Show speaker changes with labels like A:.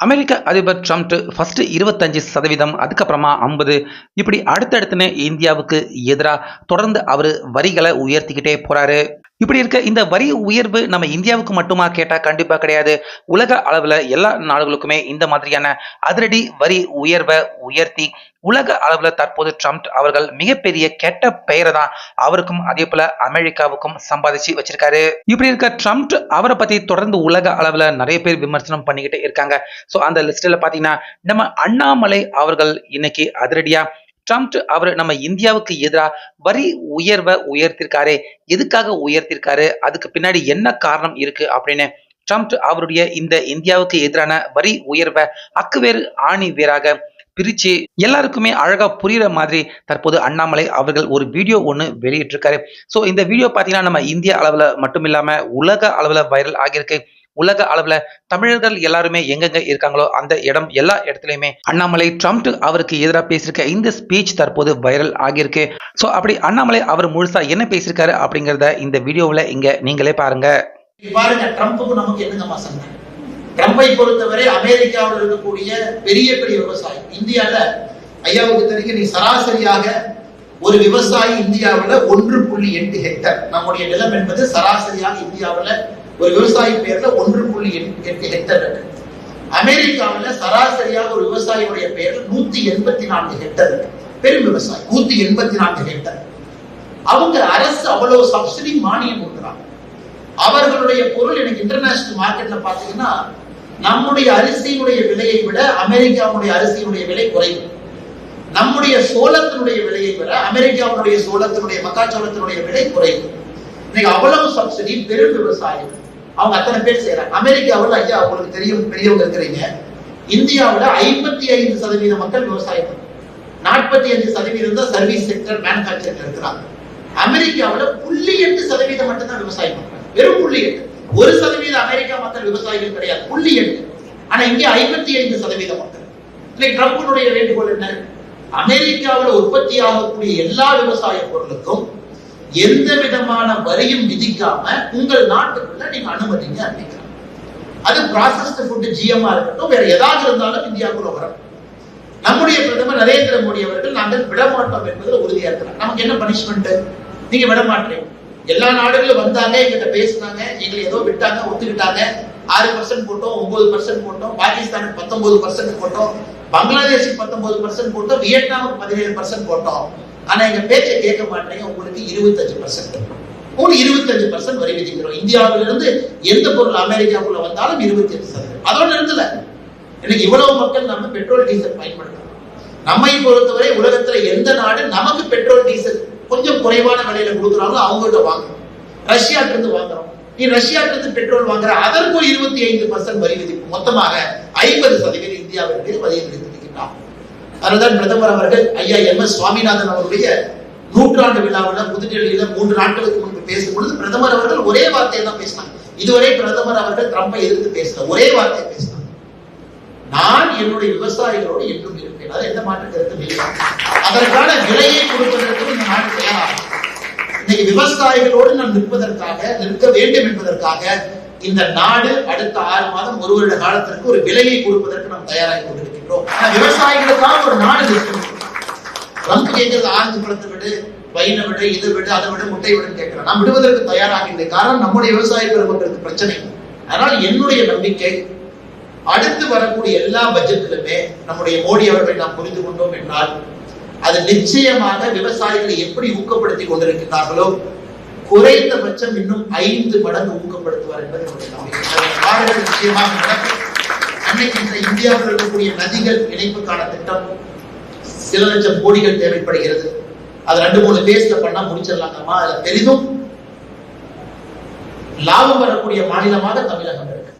A: அமெரிக்க அதிபர் Trump first இருபத்தஞ்சு சதவீதம் அதுக்கப்புறமா ஐம்பது. இப்படி அடுத்தடுத்துன்னு இந்தியாவுக்கு எதிராக தொடர்ந்து அவர் வரிகளை உயர்த்திக்கிட்டே போறாரு. இப்படி இருக்க இந்த வரி உயர்வு நம்ம இந்தியாவுக்கு மட்டுமா கேட்டால் கண்டிப்பாக கிடையாது. உலக அளவில் எல்லா நாடுகளுக்குமே இந்த மாதிரியான அதிரடி வரி உயர்வை உயர்த்தி உலக அளவில் தற்போது ட்ரம்ப் அவர்கள் மிகப்பெரிய கெட்ட பெயரை தான் அவருக்கும் அதே போல அமெரிக்காவுக்கும் சம்பாதிச்சு வச்சிருக்காரு. இப்படி இருக்க ட்ரம்ப் அவரை பத்தி தொடர்ந்து உலக அளவில் நிறைய பேர் விமர்சனம் பண்ணிக்கிட்டு இருக்காங்க. ஸோ அந்த லிஸ்டில் பார்த்தீங்கன்னா நம்ம அண்ணாமலை அவர்கள் இன்னைக்கு அதிரடியா ட்ரம்ப் அவர் நம்ம இந்தியாவுக்கு எதிராக வரி உயர்வை உயர்த்திருக்காரு. எதுக்காக உயர்த்திருக்காரு? அதுக்கு பின்னாடி என்ன காரணம் இருக்கு அப்படின்னு ட்ரம்ப் அவருடைய இந்த இந்தியாவுக்கு எதிரான வரி உயர்வை அக்குவேறு ஆணி வேறாக பிரிச்சு எல்லாருக்குமே அழகா புரியுற மாதிரி தற்போது அண்ணாமலை அவர்கள் ஒரு வீடியோ ஒன்று வெளியிட்டிருக்காரு. ஸோ இந்த வீடியோ பார்த்தீங்கன்னா நம்ம இந்திய அளவில் மட்டும் இல்லாமல் உலக அளவில் வைரல் ஆகியிருக்கு. உலக அளவுல தமிழர்கள் எல்லாருமே எங்கெங்க இருக்காங்களோ அந்த இடம் எல்லா இடத்துலயுமே அண்ணாமலை ட்ரம்ப் அவருக்கு எதிராக பேசியிருக்க இந்த ஸ்பீச் தற்போது வைரல் ஆகியிருக்கு. ஸோ அப்படி அண்ணாமலை அவர் முழுசா என்ன பேசியிருக்காரு அப்படிங்கிறத இந்த வீடியோவில் இங்க நீங்களே பாருங்க.
B: பாருங்க ட்ரம்ப்புக்கு நமக்கு என்னங்கம்மா சண்டை ட்ரம்பை பொறுத்தவரை அமெரிக்காவில் இருக்கக்கூடிய பெரிய பெரிய விவசாயி இந்தியாவில் ஐயாவுக்கு தெரிஞ்சு நீ சராசரியாக ஒரு விவசாயி இந்தியாவில் ஒன்று புள்ளி எட்டு ஹெக்டர் நம்முடைய நிலம் என்பது சராசரியாக இந்தியாவில் ஒரு விவசாயி பேர்ல ஒன்று புள்ளி எட்டு ஹெக்டர் இருக்கு. அமெரிக்காவுல சராசரியாக ஒரு விவசாயியுடைய பெயர் நூத்தி எண்பத்தி நான்கு ஹெக்டர் இருக்கு. பெரும் விவசாயி நூத்தி எண்பத்தி நான்கு ஹெக்டர் அவங்க அரசு அவ்வளவு சப்சிடி மானியம் கொடுக்குறாங்க. அவர்களுடைய பொருள் எனக்கு இன்டர்நேஷனல் மார்க்கெட்ல பாத்தீங்கன்னா நம்முடைய அரிசியினுடைய விலையை விட அமெரிக்காவுடைய அரிசியினுடைய விலை குறைவு. நம்முடைய சோளத்தினுடைய விலையை விட அமெரிக்காவுடைய சோளத்தினுடைய மக்காச்சோளத்தினுடைய விலை குறைவு. இன்னைக்கு அவ்வளவு சப்சிடி பெரும் விவசாயம் அவங்க அத்தனை பேர் செய்யறாங்க அமெரிக்காவில் ஐயா அவங்களுக்கு தெரியும் பெரியவங்க இருக்கிறீங்க. இந்தியாவில் ஐம்பத்தி ஐந்து சதவீத மக்கள் விவசாயம் நாற்பத்தி அஞ்சு சதவீதம் தான் சர்வீஸ் செக்டர் மேனுஃபேக்சரிங் இருக்கிறாங்க. அமெரிக்காவில் புள்ளி எட்டு சதவீதம் மட்டும்தான் விவசாயம் பண்றாங்க. வெறும் புள்ளி எட்டு ஒரு சதவீத அமெரிக்கா மக்கள் விவசாயிகள் கிடையாது. புள்ளி எட்டு ஆனா இங்கே ஐம்பத்தி ஐந்து சதவீத மக்கள். இன்னைக்கு ட்ரம்பினுடைய வேண்டுகோள் என்ன? அமெரிக்காவில் உற்பத்தி ஆகக்கூடிய எல்லா விவசாய பொருளுக்கும் எந்த விதமான வரியும் விதிக்காம உங்கள் நாட்டுக்குள்ள நீங்க அனுமதிங்க அப்படிங்கிறாங்க. அது ப்ராசஸ்ட் ஃபுட் ஜிஎம்ஆ இருக்கட்டும் வேற ஏதாவது இருந்தாலும் இந்தியாவுக்குள்ள வரும். நம்முடைய பிரதமர் நரேந்திர மோடி அவர்கள் நாங்கள் விடமாட்டோம் என்பதில் உறுதியா இருக்கிறார் நமக்கு என்ன பனிஷ்மெண்ட் நீங்க விட எல்லா நாடுகளும் வந்தாங்க எங்கிட்ட பேசினாங்க எங்களை ஏதோ விட்டாங்க ஒத்துக்கிட்டாங்க. ஆறு பர்சன்ட் போட்டோம் ஒன்பது பர்சன்ட் போட்டோம் பாகிஸ்தானுக்கு பத்தொன்பது பர்சன்ட் போட்டோம் பங்களாதேஷுக்கு பத்தொன்பது பர்சன்ட் போட்டோம் வியட்நாமுக்கு பதினேழு பர்சன்ட் போட்டோம். ஆனா எங்க பேச்சை கேட்க மாட்டேங்க உங்களுக்கு இருபத்தஞ்சு பர்சன்ட் உங்களுக்கு இருபத்தஞ்சு பர்சன்ட் வரி விதிக்கிறோம். இந்தியாவில இருந்து எந்த பொருள் அமெரிக்காவுக்குள்ள வந்தாலும் இருபத்தி அஞ்சு சதவீதம். அதோட இருந்துல இன்னைக்கு இவ்வளவு மக்கள் நம்ம பெட்ரோல் டீசல் பயன்படுத்தணும் நம்மை பொறுத்தவரை உலகத்துல எந்த நாடு நமக்கு பெட்ரோல் டீசல் கொஞ்சம் குறைவான விலையில கொடுக்குறாங்களோ அவங்ககிட்ட வாங்குறோம். ரஷ்யாட்ட இருந்து வாங்குறோம். நீ ரஷ்யாட்ட இருந்து பெட்ரோல் வாங்குற அதற்கும் இருபத்தி ஐந்து பர்சன்ட் வரி விதிப்பு. மொத்தமாக ஐம்பது சதவீதம் இந்தியாவிற்கு வரி விதித்திருக்கிறார் அதுதான் பிரதமர் அவர்கள் ஐயா எம் எஸ் சுவாமிநாதன் அவருடைய நூற்றாண்டு விழாவில் புதுடெல்லியில மூன்று நாட்களுக்கு முன்பு பேசும் பொழுது பிரதமர் அவர்கள் ஒரே வார்த்தையை தான் பேசினாங்க. இதுவரை பிரதமர் அவர்கள் ட்ரம்பை எதிர்த்து பேசல ஒரே வார்த்தை பேசினாங்க. நான் என்னுடைய விவசாயிகளோடு என்றும் இருப்பேன். அது எந்த மாற்று கருத்தும் இல்லை. அதற்கான விலையை கொடுப்பதற்கு இந்த நாடு தயாராகும் இன்னைக்கு விவசாயிகளோடு நாம் நிற்பதற்காக நிற்க வேண்டும் என்பதற்காக இந்த நாடு அடுத்த ஆறு மாதம் ஒரு வருட காலத்திற்கு ஒரு விலையை கொடுப்பதற்கு நாம் தயாராகி கொண்டு ஆனா விவசாயிகளுக்காக ஒரு நாடு நிற்கணும் கேட்கறது ஆரஞ்சு பழத்தை விடு பயிரை விடு இதை விடு அதை விட முட்டை விடுன்னு கேட்கிறோம் நாம் விடுவதற்கு தயாராக இல்லை. காரணம் நம்முடைய விவசாய பெருமக்களுக்கு பிரச்சனை. அதனால் என்னுடைய நம்பிக்கை அடுத்து வரக்கூடிய எல்லா பட்ஜெட்டிலுமே நம்முடைய மோடி அவர்களை நாம் புரிந்து கொண்டோம் என்றால் அது நிச்சயமாக விவசாயிகளை எப்படி ஊக்கப்படுத்தி கொண்டிருக்கிறார்களோ குறைந்தபட்சம் இன்னும் ஐந்து மடங்கு ஊக்கப்படுத்துவார் என்பது என்னுடைய நம்பிக்கை. நிச்சயமாக நடக்கும். அன்னைக்கு இந்த இந்தியாவில் இருக்கக்கூடிய நதிகள் இணைப்புக்கான திட்டம். சில லட்சம் கோடிகள் தேவைப்படுகிறது. அது ரெண்டு மூணு பேஸ்ல பண்ணா முடிச்சிடலாங்கம்மா அதுல பெரிதும் லாபம் வரக்கூடிய மாநிலமாக தமிழகம் இருக்கு.